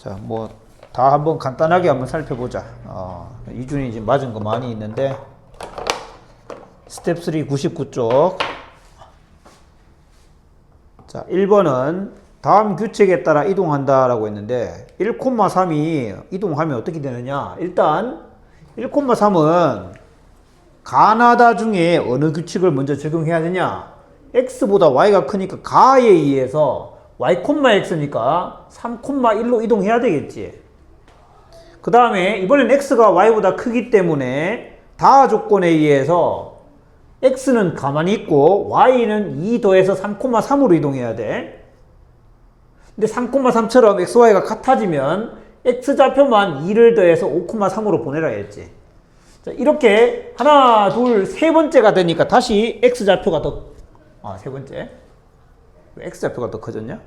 자, 뭐 다 한번 간단하게 한번 살펴보자. 어, 이준이 지금 맞은 거 많이 있는데 스텝 3 99쪽. 자, 1번은 다음 규칙에 따라 이동한다라고 했는데 1,3이 이동하면 어떻게 되느냐? 일단 1,3은 가나다 중에 어느 규칙을 먼저 적용해야 되냐? x보다 y가 크니까 가에 의해서 y, x니까 3,1로 이동해야 되겠지. 그 다음에 이번엔 x가 y보다 크기 때문에 다 조건에 의해서 x는 가만히 있고 y는 2 더해서 3,3으로 이동해야 돼. 근데 3,3처럼 xy가 같아지면 x좌표만 2를 더해서 5,3으로 보내라 했지. 자, 이렇게 하나, 둘, 세 번째가 되니까 다시 x좌표가 더, 아, 세 번째. 왜 x좌표가 더 커졌냐?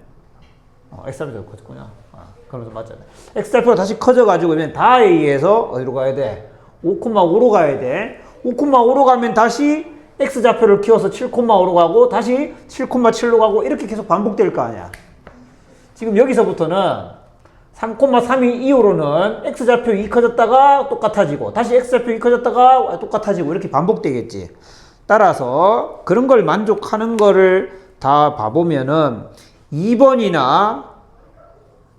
어, x좌표가 더 커졌구나. 아, 그러면서 맞잖아. x좌표가 다시 커져가지고 그러면 다에 의해서 어디로 가야 돼? 5,5로 가야 돼. 5,5로 가면 다시 x좌표를 키워서 7,5로 가고 다시 7,7로 가고 이렇게 계속 반복될 거 아니야. 지금 여기서부터는 3,3이 이후로는 x좌표 2 커졌다가 똑같아지고 다시 x좌표 2 커졌다가 똑같아지고 이렇게 반복되겠지. 따라서 그런 걸 만족하는 거를 다 봐보면은 2번이나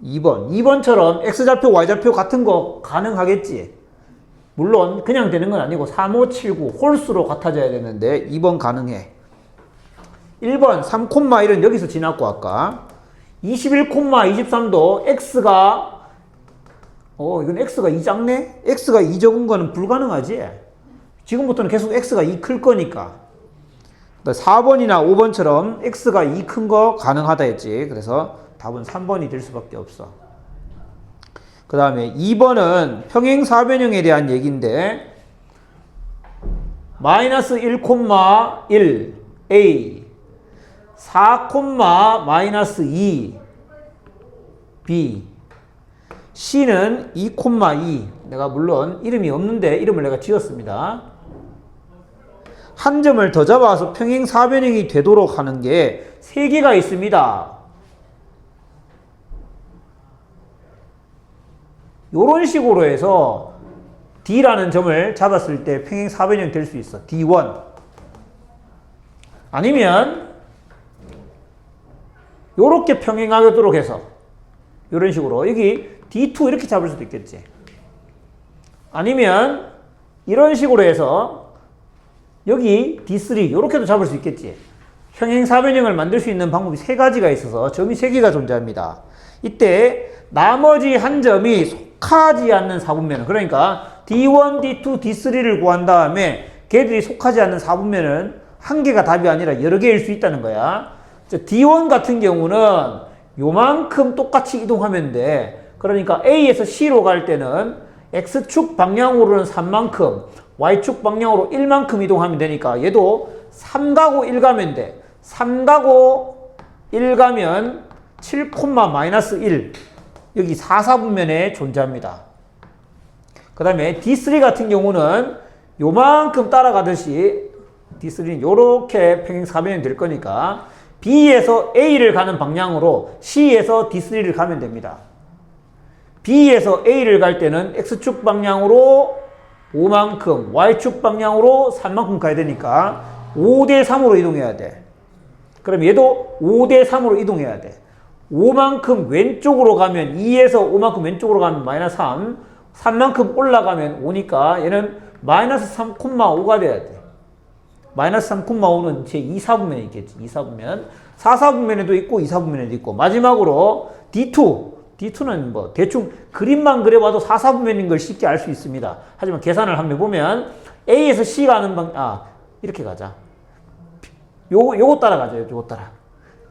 2번, 2번처럼 x좌표, y좌표 같은 거 가능하겠지. 물론 그냥 되는 건 아니고 3, 5, 7, 9 홀수로 같아져야 되는데 2번 가능해. 1번 3, 1은 여기서 지났고 아까 21, 23도 x가 어 이건 x가 2 작네? x가 2 적은 거는 불가능하지. 지금부터는 계속 x가 2 클 거니까. 4번이나 5번처럼 x가 2 큰 거 가능하다 했지. 그래서 답은 3번이 될 수밖에 없어. 그 다음에 2번은 평행사변형에 대한 얘기인데 마이너스 1,1 a 4, 마이너스 2 b c는 2,2 내가 물론 이름이 없는데 이름을 내가 지었습니다. 한 점을 더 잡아서 평행사변형이 되도록 하는 게 세 개가 있습니다. 이런 식으로 해서 D라는 점을 잡았을 때 평행사변형 될 수 있어. D1. 아니면 요렇게 평행하도록 해서 이런 식으로 여기 D2 이렇게 잡을 수도 있겠지. 아니면 이런 식으로 해서 여기 D3 이렇게도 잡을 수 있겠지. 평행사변형을 만들 수 있는 방법이 세 가지가 있어서 점이 세 개가 존재합니다. 이때 나머지 한 점이 속하지 않는 사분면은 그러니까 D1, D2, D3를 구한 다음에 걔들이 속하지 않는 사분면은 한 개가 답이 아니라 여러 개일 수 있다는 거야. D1 같은 경우는 요만큼 똑같이 이동하면 돼. 그러니까 A에서 C로 갈 때는 X축 방향으로는 3만큼, Y축 방향으로 1만큼 이동하면 되니까 얘도 3 가고 1 가면 돼. 3 가고 1 가면 7, 마이너스 1. 여기 4, 4분면에 존재합니다. 그 다음에 D3 같은 경우는 요만큼 따라가듯이 D3는 요렇게 평행사변이 될 거니까 B에서 A를 가는 방향으로 C에서 D3를 가면 됩니다. B에서 A를 갈 때는 X축 방향으로 5만큼, Y축 방향으로 3만큼 가야 되니까 5대 3으로 이동해야 돼. 그럼 얘도 5대 3으로 이동해야 돼. 5만큼 왼쪽으로 가면 2에서 5만큼 왼쪽으로 가면 마이너스 3, 3만큼 올라가면 5니까 얘는 마이너스 3,5가 돼야 돼. 마이너스 3,5는 제 2, 4분면에 있겠지. 2, 4분면. 4, 4분면에도 있고 2, 4분면에도 있고. 마지막으로 D2. D2는 뭐 대충 그림만 그려봐도 4, 4분면인 걸 쉽게 알 수 있습니다. 하지만 계산을 한번 해보면 A에서 C 가는 방, 아, 이렇게 가자. 요, 요거 따라가죠. 요거 따라.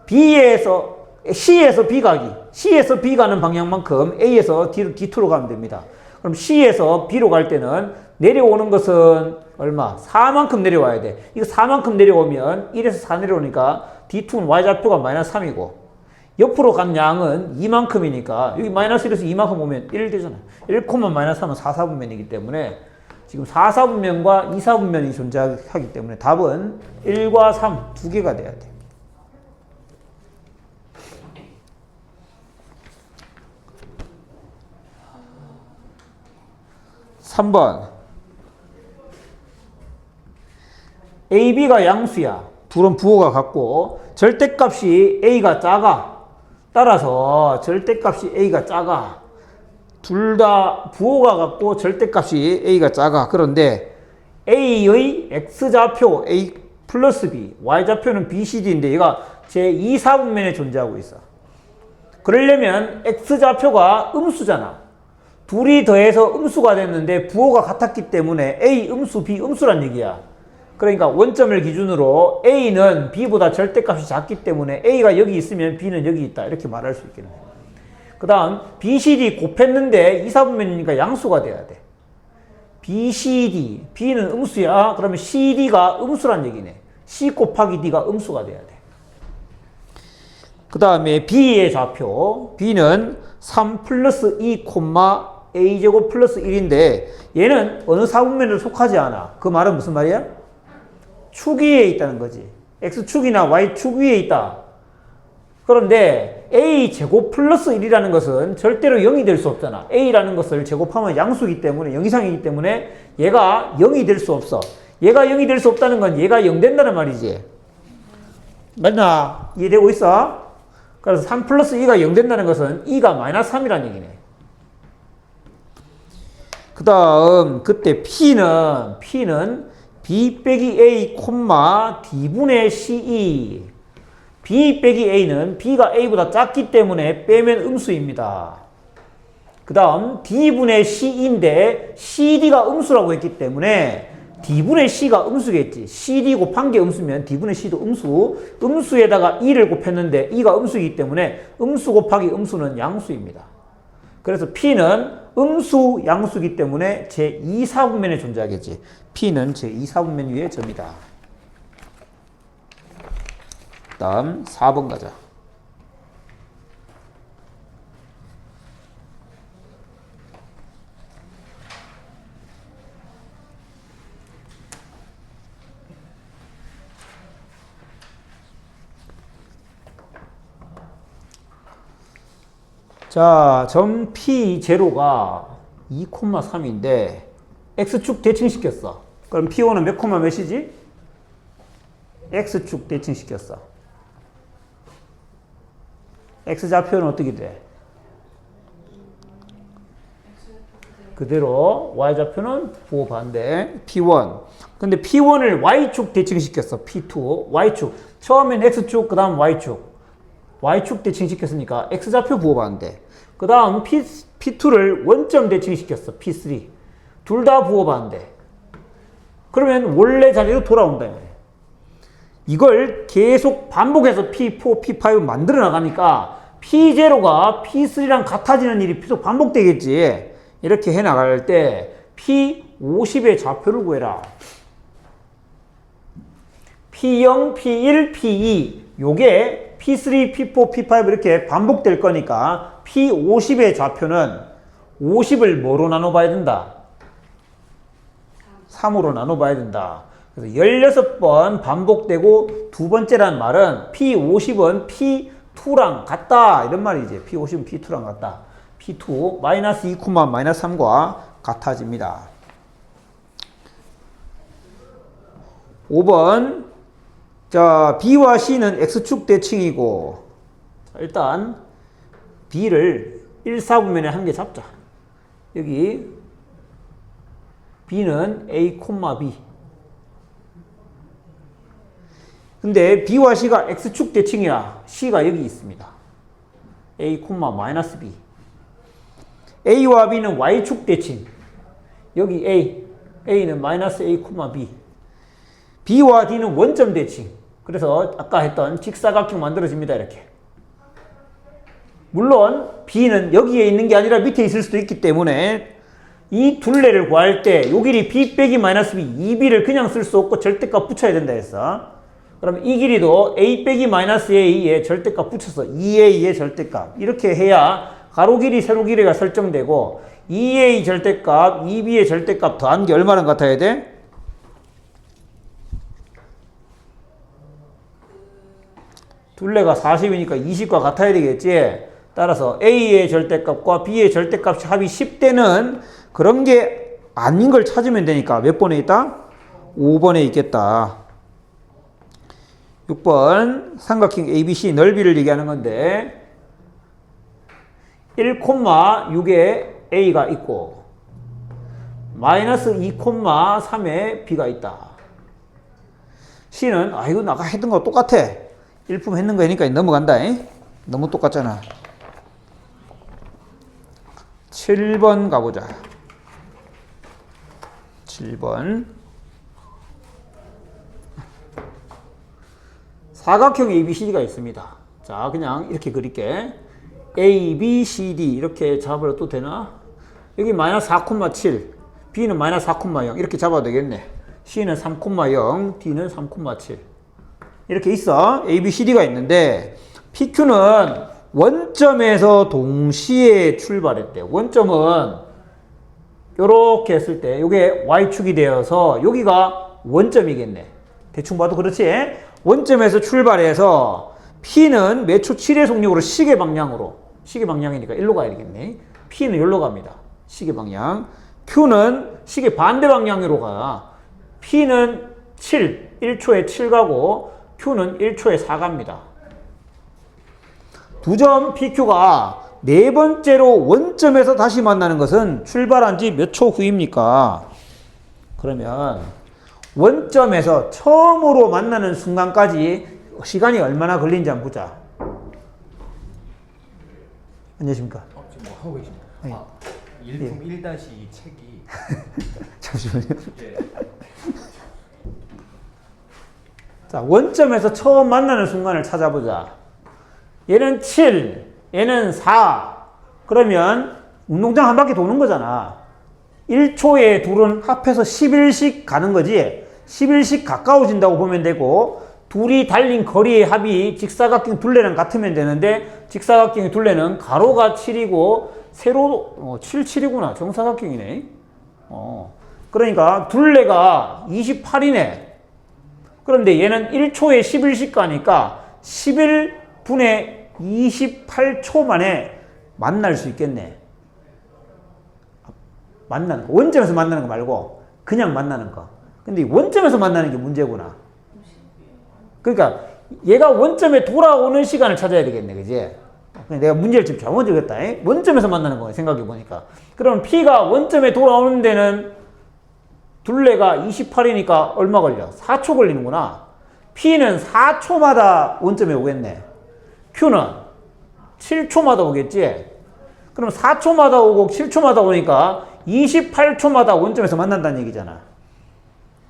B에서, C에서 B 가기. C에서 B 가는 방향만큼 A에서 D, D2로 가면 됩니다. 그럼 C에서 B로 갈 때는 내려오는 것은 얼마? 4만큼 내려와야 돼. 이거 4만큼 내려오면 1에서 4 내려오니까 D2는 Y좌표가 마이너스 3이고 옆으로 간 양은 2만큼이니까 여기 마이너스 1에서 2만큼 오면 1 되잖아. 1, 마이너스 3은 4, 4분면이기 때문에 지금 4, 4분면과 2, 4분면이 존재하기 때문에 답은 1과 3 두 개가 돼야 돼. 3번. A, B가 양수야. 둘은 부호가 같고 절대값이 A가 작아. 따라서 절대값이 A가 작아. 둘 다 부호가 같고 절대값이 A가 작아. 그런데 A의 X좌표 A 플러스 B, Y좌표는 BCD인데 얘가 제2, 4분면에 존재하고 있어. 그러려면 X좌표가 음수잖아. 둘이 더해서 음수가 됐는데 부호가 같았기 때문에 A 음수, B 음수란 얘기야. 그러니까 원점을 기준으로 A는 B보다 절대값이 작기 때문에 A가 여기 있으면 B는 여기 있다. 이렇게 말할 수 있겠네. 그 다음 BCD 곱했는데 2, 4분면이니까 양수가 돼야 돼. BCD, B는 음수야. 그러면 CD가 음수란 얘기네. C 곱하기 D가 음수가 돼야 돼. 그 다음에 B의 좌표. B는 3 플러스 2 콤마 A제곱 플러스 1인데 얘는 어느 사분면에 속하지 않아. 그 말은 무슨 말이야? 축 위에 있다는 거지. X축이나 Y축 위에 있다. 그런데 A 제곱 플러스 1이라는 것은 절대로 0이 될 수 없잖아. A라는 것을 제곱하면 양수이기 때문에 0 이상이기 때문에 얘가 0이 될 수 없어. 얘가 0이 될 수 없다는 건 얘가 0 된다는 말이지. 맞나? 이해되고 있어? 그래서 3 플러스 2가 0 된다는 것은 2가 마이너스 3이라는 얘기네. 그 다음 그때 P는 P는 B 빼기 A 콤마 D분의 CE B 빼기 A는 B가 A보다 작기 때문에 빼면 음수입니다. 그 다음 D분의 C인데 CD가 음수라고 했기 때문에 D분의 C가 음수겠지. CD 곱한 게 음수면 D분의 C도 음수. 음수에다가 2를 곱했는데 2가 음수이기 때문에 음수 곱하기 음수는 양수입니다. 그래서 P는 음수 양수기 때문에 제2, 4분면에 존재하겠지. P는 제2, 4분면 위의 점이다. 다음 4번 가자. 자, 점 P0가 2,3인데 X축 대칭시켰어. 그럼 P5는 몇 콤마 몇이지? X축 대칭시켰어. X좌표는 어떻게 돼? 그대로 Y좌표는 부호 반대 P1 근데 P1을 Y축 대칭시켰어 P2 Y축 처음엔 X축 그 다음 Y축 Y축 대칭시켰으니까 X좌표 부호 반대 그 다음 P, P2를 원점 대칭시켰어 P3 둘 다 부호 반대 그러면 원래 자리로 돌아온다 이걸 계속 반복해서 P4, P5 만들어 나가니까 P0가 P3랑 같아지는 일이 계속 반복되겠지. 이렇게 해 나갈 때 P50의 좌표를 구해라. P0, P1, P2 요게 P3, P4, P5 이렇게 반복될 거니까 P50의 좌표는 50을 뭐로 나눠봐야 된다? 3으로 나눠봐야 된다. 그래서 16번 반복되고 두 번째란 말은 P50은 P2랑 같다. 이런 말이지. P50은 P2랑 같다. P2 마이너스 2, 마이너스 3과 같아집니다. 5번 자 B와 C는 X축 대칭이고 자, 일단 B를 1, 4분면에 한 개 잡자. 여기 B는 A, B 근데 B와 C가 X축 대칭이라 C가 여기 있습니다. A, 마이너스 B. A와 B는 Y축 대칭. 여기 A, A는 마이너스 A, B. B와 D는 원점 대칭. 그래서 아까 했던 직사각형 만들어집니다. 이렇게. 물론 B는 여기에 있는 게 아니라 밑에 있을 수도 있기 때문에 이 둘레를 구할 때 요 길이 B 빼기 마이너스 B, 2B를 그냥 쓸 수 없고 절대값 붙여야 된다 했어. 그럼 이 길이도 a 빼기 마이너스 a의 절대값 붙여서 2a의 절대값 이렇게 해야 가로 길이 세로 길이가 설정되고 2a 절대값 2b의 절대값 더한 게 얼마나 같아야 돼? 둘레가 40이니까 20과 같아야 되겠지 따라서 a의 절대값과 b의 절대값이 합이 10대는 그런 게 아닌 걸 찾으면 되니까 몇 번에 있다? 5번에 있겠다. 6번 삼각형 ABC 넓이를 얘기하는 건데 1,6에 A가 있고 마이너스 2,3에 B가 있다. C는 아 이거 아까 했던 거 똑같아. 일품 했는 거니까 넘어간다. 잉? 너무 똑같잖아. 7번 가보자. 7번. 사각형 ABCD가 있습니다. 자, 그냥 이렇게 그릴게. A, B, C, D 이렇게 잡아도 되나? 여기 마이너스 4,7, B는 마이너스 4,0 이렇게 잡아도 되겠네. C는 3,0, D는 3,7 이렇게 있어. A, B, C, D가 있는데 PQ는 원점에서 동시에 출발했대. 원점은 이렇게 했을 때 이게 y축이 되어서 여기가 원점이겠네. 대충 봐도 그렇지? 원점에서 출발해서 P는 매초 7의 속력으로 시계 방향으로 시계 방향이니까 일로 가야 되겠네. P는 여기로 갑니다. 시계 방향. Q는 시계 반대 방향으로 가. P는 7, 1초에 7 가고 Q는 1초에 4 갑니다. 두 점 PQ가 네 번째로 원점에서 다시 만나는 것은 출발한 지 몇 초 후입니까? 그러면 원점에서 처음으로 만나는 순간까지 시간이 얼마나 걸리는지 한번 보자. 안녕하십니까? 어, 지금 뭐 하고 계십니까? 네. 아, 일품 1-2 책이 잠시만요. 이제 자, 원점에서 처음 만나는 순간을 찾아보자. 얘는 7, 얘는 4. 그러면 운동장 한 바퀴 도는 거잖아. 1초에 둘은 합해서 11씩 가는 거지. 11씩 가까워진다고 보면 되고, 둘이 달린 거리의 합이 직사각형 둘레랑 같으면 되는데, 직사각형의 둘레는 가로가 7이고, 세로, 어, 7, 7이구나. 정사각형이네. 어. 그러니까 둘레가 28이네. 그런데 얘는 1초에 11씩 가니까 11 분의 28초 만에 만날 수 있겠네. 만나는 거. 원점에서 만나는 거 말고 그냥 만나는 거. 근데 이 원점에서 만나는 게 문제구나. 그러니까 얘가 원점에 돌아오는 시간을 찾아야 되겠네. 그지? 내가 문제를 좀 잘못 적었다. 잉? 원점에서 만나는 거야. 생각해 보니까. 그럼 P가 원점에 돌아오는 데는 둘레가 28이니까 얼마 걸려? 4초 걸리는구나. P는 4초마다 원점에 오겠네. Q는 7초마다 오겠지? 그럼 4초마다 오고 7초마다 오니까 28초마다 원점에서 만난다는 얘기잖아.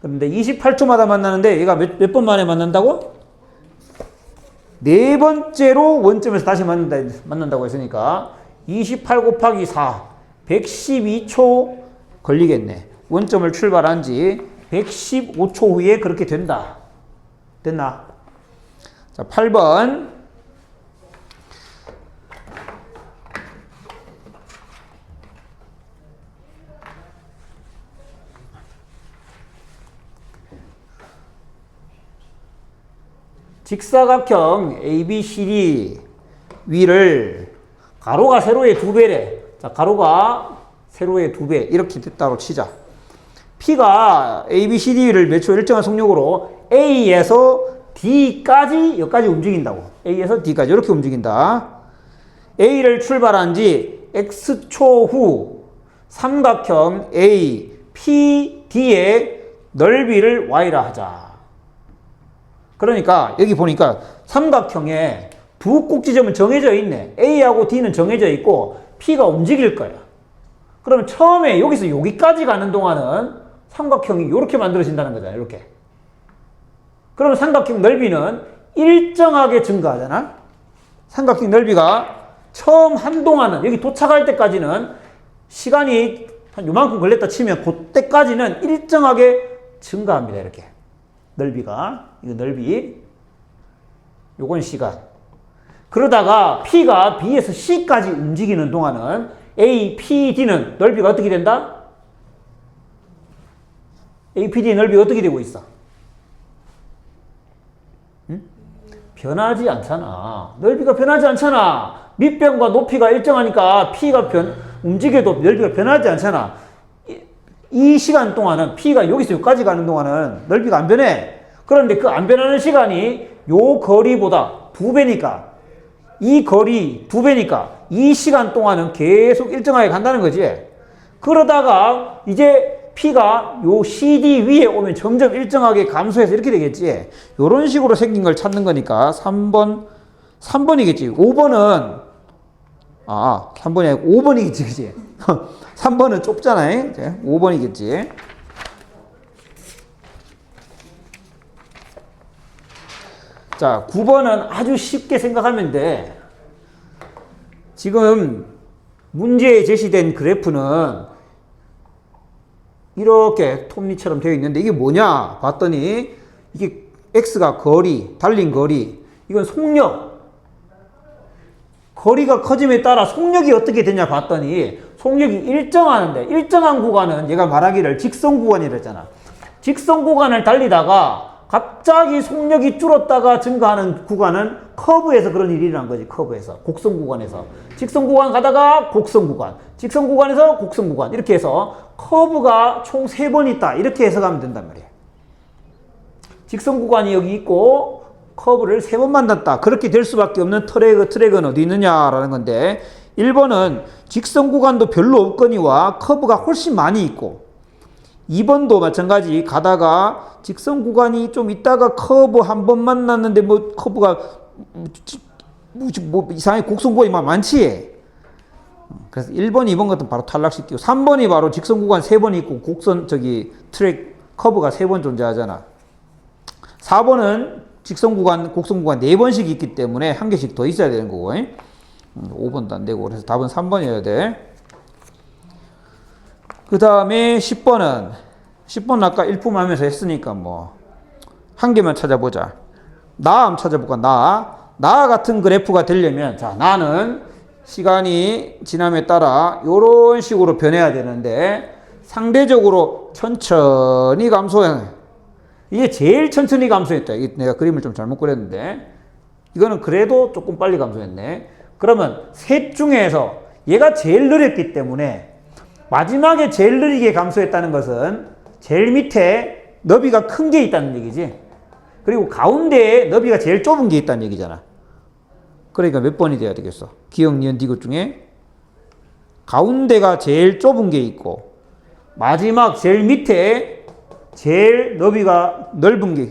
그런데 28초마다 만나는데 얘가 몇, 몇번 만에 만난다고? 네 번째로 원점에서 다시 만난다, 만난다고 했으니까 28 곱하기 4, 112초 걸리겠네. 원점을 출발한 지 115초 후에 그렇게 된다. 됐나? 자, 8번. 직사각형 ABCD 위를 가로가 세로의 두 배래. 자, 가로가 세로의 두 배. 이렇게 됐다고 치자. P가 ABCD를 매초 일정한 속력으로 A에서 D까지 여기까지 움직인다고. A에서 D까지 이렇게 움직인다. A를 출발한 지 X초 후 삼각형 A, P, D의 넓이를 Y라 하자. 그러니까 여기 보니까 삼각형에 두 꼭지점은 정해져 있네. A하고 D는 정해져 있고 P가 움직일 거야. 그러면 처음에 여기서 여기까지 가는 동안은 삼각형이 이렇게 만들어진다는 거잖아요. 이렇게. 그러면 삼각형 넓이는 일정하게 증가하잖아. 삼각형 넓이가 처음 한동안은 여기 도착할 때까지는 시간이 한 요만큼 걸렸다 치면 그때까지는 일정하게 증가합니다. 이렇게. 넓이가 이거 넓이 요건 시간. 그러다가 P가 B에서 C까지 움직이는 동안은 A, P, D는 넓이가 어떻게 된다? A, P, D 넓이가 어떻게 되고 있어? 응? 변하지 않잖아. 넓이가 변하지 않잖아. 밑변과 높이가 일정하니까 P가 변, 움직여도 넓이가 변하지 않잖아. 이- 이 시간 동안은 P가 여기서 여기까지 가는 동안은 넓이가 안 변해. 그런데 그 안 변하는 시간이 요 거리보다 두 배니까 이 거리 두 배니까 이 시간 동안은 계속 일정하게 간다는 거지. 그러다가 이제 P가 요 CD 위에 오면 점점 일정하게 감소해서 이렇게 되겠지. 요런 식으로 생긴 걸 찾는 거니까 3번, 3번이겠지. 5번은, 아, 3번이 아니고 5번이겠지, 그지? 3번은 좁잖아. 5번이겠지. 자, 9번은 아주 쉽게 생각하면 돼. 지금 문제에 제시된 그래프는 이렇게 톱니처럼 되어 있는데 이게 뭐냐 봤더니 이게 x가 거리, 달린 거리, 이건 속력. 거리가 커짐에 따라 속력이 어떻게 되냐 봤더니 속력이 일정하는데 일정한 구간은 얘가 말하기를 직선 구간이라 했잖아. 직선 구간을 달리다가 갑자기 속력이 줄었다가 증가하는 구간은 커브에서 그런 일이 일어난 거지. 커브에서 곡선 구간에서 직선 구간 가다가 곡선 구간, 직선 구간에서 곡선 구간 이렇게 해서 커브가 총 세 번 있다 이렇게 해석하면 된단 말이야. 직선 구간이 여기 있고 커브를 세 번 만났다. 그렇게 될 수밖에 없는 트랙, 트랙은 어디 있느냐라는 건데 1번은 직선 구간도 별로 없거니와 커브가 훨씬 많이 있고 2번도 마찬가지 가다가 직선 구간이 좀 있다가 커브 한 번 만났는데 뭐 커브가 뭐, 뭐, 뭐 이상하게 곡선 구간이 막 많지. 그래서 1번, 2번 같은 바로 탈락시키고 3번이 바로 직선 구간 3번 있고 곡선 저기 트랙 커브가 3번 존재하잖아. 4번은 직선 구간, 곡선 구간 4번씩 있기 때문에 한 개씩 더 있어야 되는 거고. 음, 5번도 안 되고 그래서 답은 3번이어야 돼. 그 다음에 10번은 10번 아까 일품 하면서 했으니까 뭐 한 개만 찾아보자. 나 한번 찾아볼까? 나. 나 같은 그래프가 되려면 자 나는 시간이 지남에 따라 이런 식으로 변해야 되는데 상대적으로 천천히 감소해. 이게 제일 천천히 감소했다. 내가 그림을 좀 잘못 그렸는데 이거는 그래도 조금 빨리 감소했네. 그러면 셋 중에서 얘가 제일 느렸기 때문에 마지막에 제일 느리게 감소했다는 것은 제일 밑에 너비가 큰 게 있다는 얘기지. 그리고 가운데에 너비가 제일 좁은 게 있다는 얘기잖아. 그러니까 몇 번이 돼야 되겠어? 기억, 니은, 디귿 중에 가운데가 제일 좁은 게 있고 마지막 제일 밑에 제일 너비가 넓은 게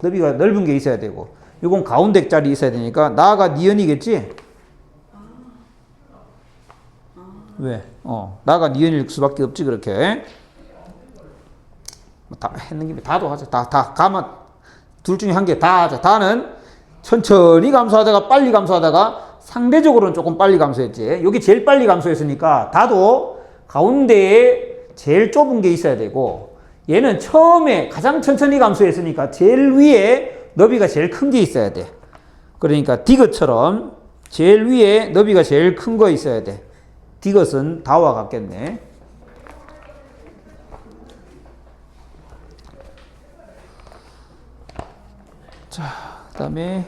너비가 넓은 게 있어야 되고 이건 가운데 짤이 있어야 되니까 나가 니은이겠지? 왜? 어, 나가 니은일 수밖에 없지 그렇게. 뭐다 했는 김에 다도 하자. 다, 다 가면 둘 중에 한 개 다 하자. 다는 천천히 감소하다가 빨리 감소하다가 상대적으로는 조금 빨리 감소했지. 여기 제일 빨리 감소했으니까 다도 가운데에 제일 좁은 게 있어야 되고 얘는 처음에 가장 천천히 감소했으니까 제일 위에 너비가 제일 큰 게 있어야 돼. 그러니까 디귿처럼 제일 위에 너비가 제일 큰 거 있어야 돼. 디귿은 다와 같겠네. 자, 그 다음에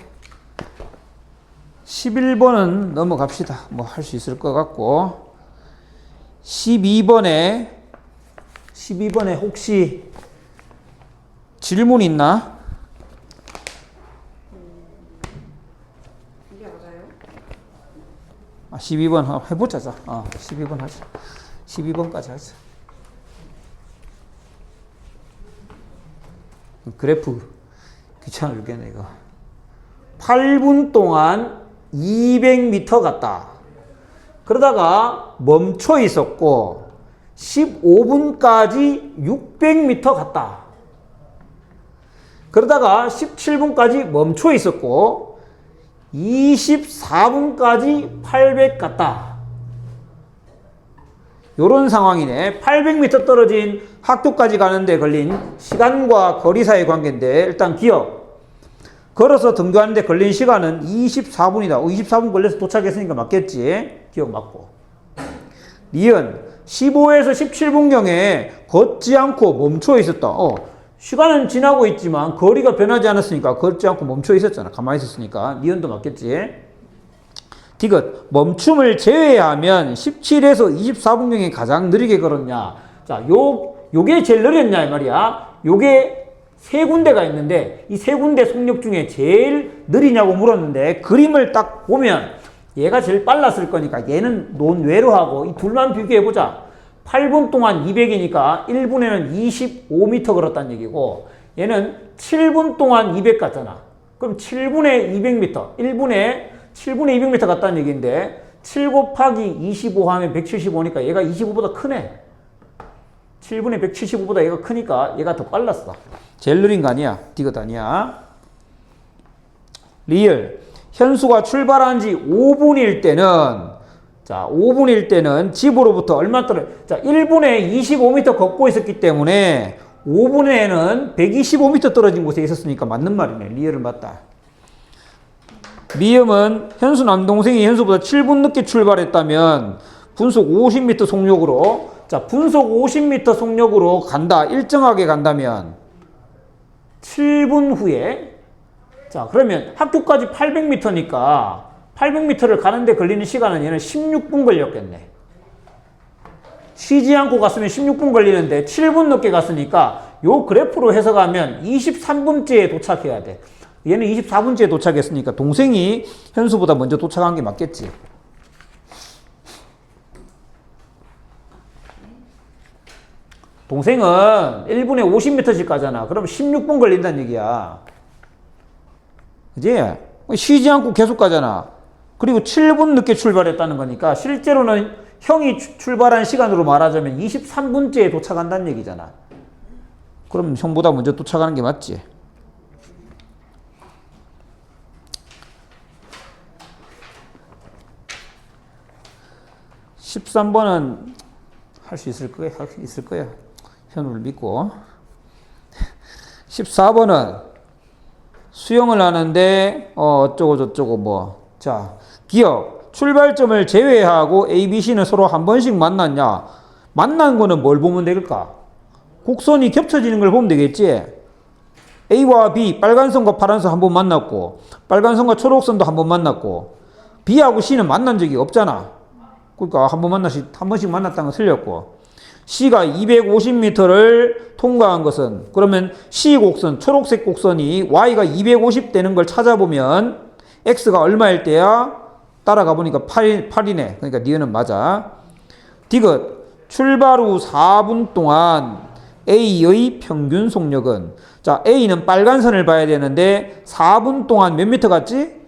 11번은 넘어갑시다. 뭐 할 수 있을 것 같고. 12번에, 12번에 혹시 질문 있나? 이게 맞아요? 아, 12번 한번 해보자. 자. 어, 12번 하자. 12번까지 하자. 그래프 귀찮아 죽겠네, 이거. 8분 동안 200m 갔다. 그러다가 멈춰 있었고, 15분까지 600m 갔다. 그러다가 17분까지 멈춰 있었고, 24분까지 800 갔다. 요런 상황이네. 800m 떨어진 학교까지 가는데 걸린 시간과 거리 사이의 관계인데 일단 기억. 걸어서 등교하는데 걸린 시간은 24분이다. 24분 걸려서 도착했으니까 맞겠지. 기억 맞고. 니은 15에서 17분경에 걷지 않고 멈춰 있었다. 어, 시간은 지나고 있지만 거리가 변하지 않았으니까 걷지 않고 멈춰 있었잖아. 가만히 있었으니까. 니은도 맞겠지. 디귿 멈춤을 제외하면 17에서 24분경에 가장 느리게 걸었냐? 자, 요 요게 제일 느렸냐 이 말이야. 요게 세 군데가 있는데 이 세 군데 속력 중에 제일 느리냐고 물었는데 그림을 딱 보면 얘가 제일 빨랐을 거니까 얘는 논외로 하고 이 둘만 비교해 보자. 8분 동안 200이니까 1분에는 25m 걸었다는 얘기고 얘는 7분 동안 200 갔잖아. 그럼 7분에 200m, 1분에 7분에 200m 갔다는 얘기인데 7 곱하기 25 하면 175니까 얘가 25보다 크네. 7분의 175보다 얘가 크니까 얘가 더 빨랐어. 제일 느린 거 아니야. 디귿 아니야. 리얼. 현수가 출발한 지 5분일 때는 자, 5분일 때는 집으로부터 얼마 떨어 자, 1분에 25m 걷고 있었기 때문에 5분에는 125m 떨어진 곳에 있었으니까 맞는 말이네. 리얼은 맞다. 미음은 현수 남동생이 현수보다 7분 늦게 출발했다면 분속 50m 속력으로 자 분속 50m 속력으로 간다 일정하게 간다면 7분 후에 자 그러면 학교까지 800m니까 800m를 가는데 걸리는 시간은 얘는 16분 걸렸겠네 쉬지 않고 갔으면 16분 걸리는데 7분 늦게 갔으니까 요 그래프로 해석하면 23분째에 도착해야 돼. 얘는 24분째에 도착했으니까 동생이 현수보다 먼저 도착한 게 맞겠지. 동생은 1분에 50m씩 가잖아. 그럼 16분 걸린다는 얘기야. 그지? 쉬지 않고 계속 가잖아. 그리고 7분 늦게 출발했다는 거니까 실제로는 형이 추- 출발한 시간으로 말하자면 23분째에 도착한다는 얘기잖아. 그럼 형보다 먼저 도착하는 게 맞지. 십삼 번은 할 수 있을 거야. 할 수 있을 거야. 현우를 믿고. 14번은 수영을 하는데 어, 어쩌고 저쩌고 뭐. 자, 기억. 출발점을 제외하고 A, B, C는 서로 한 번씩 만났냐? 만난 거는 뭘 보면 될까? 곡선이 겹쳐지는 걸 보면 되겠지? A와 B, 빨간 선과 파란 선 한 번 만났고, 빨간 선과 초록선도 한 번 만났고, B하고 C는 만난 적이 없잖아. 그러니까 한 번 만나시, 한 번씩 만났다는 건 틀렸고, C가 250m를 통과한 것은, 그러면 C 곡선, 초록색 곡선이 Y가 250 되는 걸 찾아보면, X가 얼마일 때야? 따라가 보니까 8, 8이네. 그러니까 니은은 맞아. 디귿. 출발 후 4분 동안 A의 평균 속력은 자, A는 빨간 선을 봐야 되는데 4분 동안 몇 미터 갔지?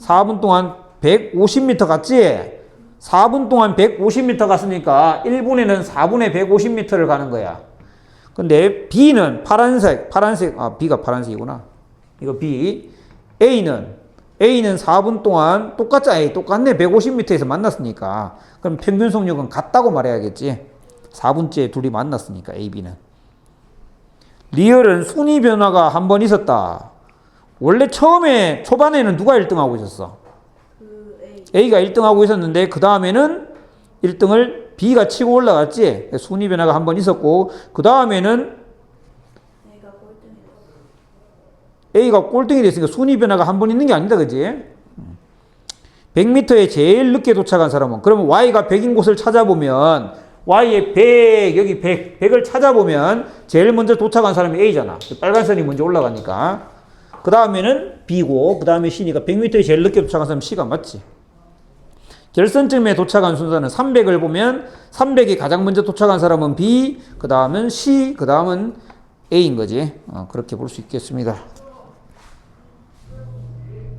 4분 동안 150m 갔지? 4분 동안 150m 갔으니까 1분에는 4분의 150m를 가는 거야. 근데 B는 파란색, 파란색, 아, B가 파란색이구나. 이거 B. A는 A는 4분 동안 똑같지? A 똑같네. 150m에서 만났으니까. 그럼 평균 속력은 같다고 말해야겠지. 4분째 둘이 만났으니까 A, B는. 리얼은 순위 변화가 한 번 있었다. 원래 처음에 초반에는 누가 1등하고 있었어? 그 A A가 1등하고 있었는데 그 다음에는 1등을 B가 치고 올라갔지. 순위 변화가 한 번 있었고 그 다음에는 A가 꼴등이 됐어. A가 꼴등이 됐으니까 순위 변화가 한 번 있는 게 아니다, 그지? 100m에 제일 늦게 도착한 사람은 그러면 Y가 100인 곳을 찾아보면 Y의 100 여기 100 100을 찾아보면 제일 먼저 도착한 사람이 A잖아. 빨간 선이 먼저 올라가니까. 그 다음에는 B고 그 다음에 C니까 100m에 제일 늦게 도착한 사람 C가 맞지. 결선점에 도착한 순서는 300을 보면 300이 가장 먼저 도착한 사람은 B, 그 다음은 C, 그 다음은 A인 거지. 어, 그렇게 볼 수 있겠습니다.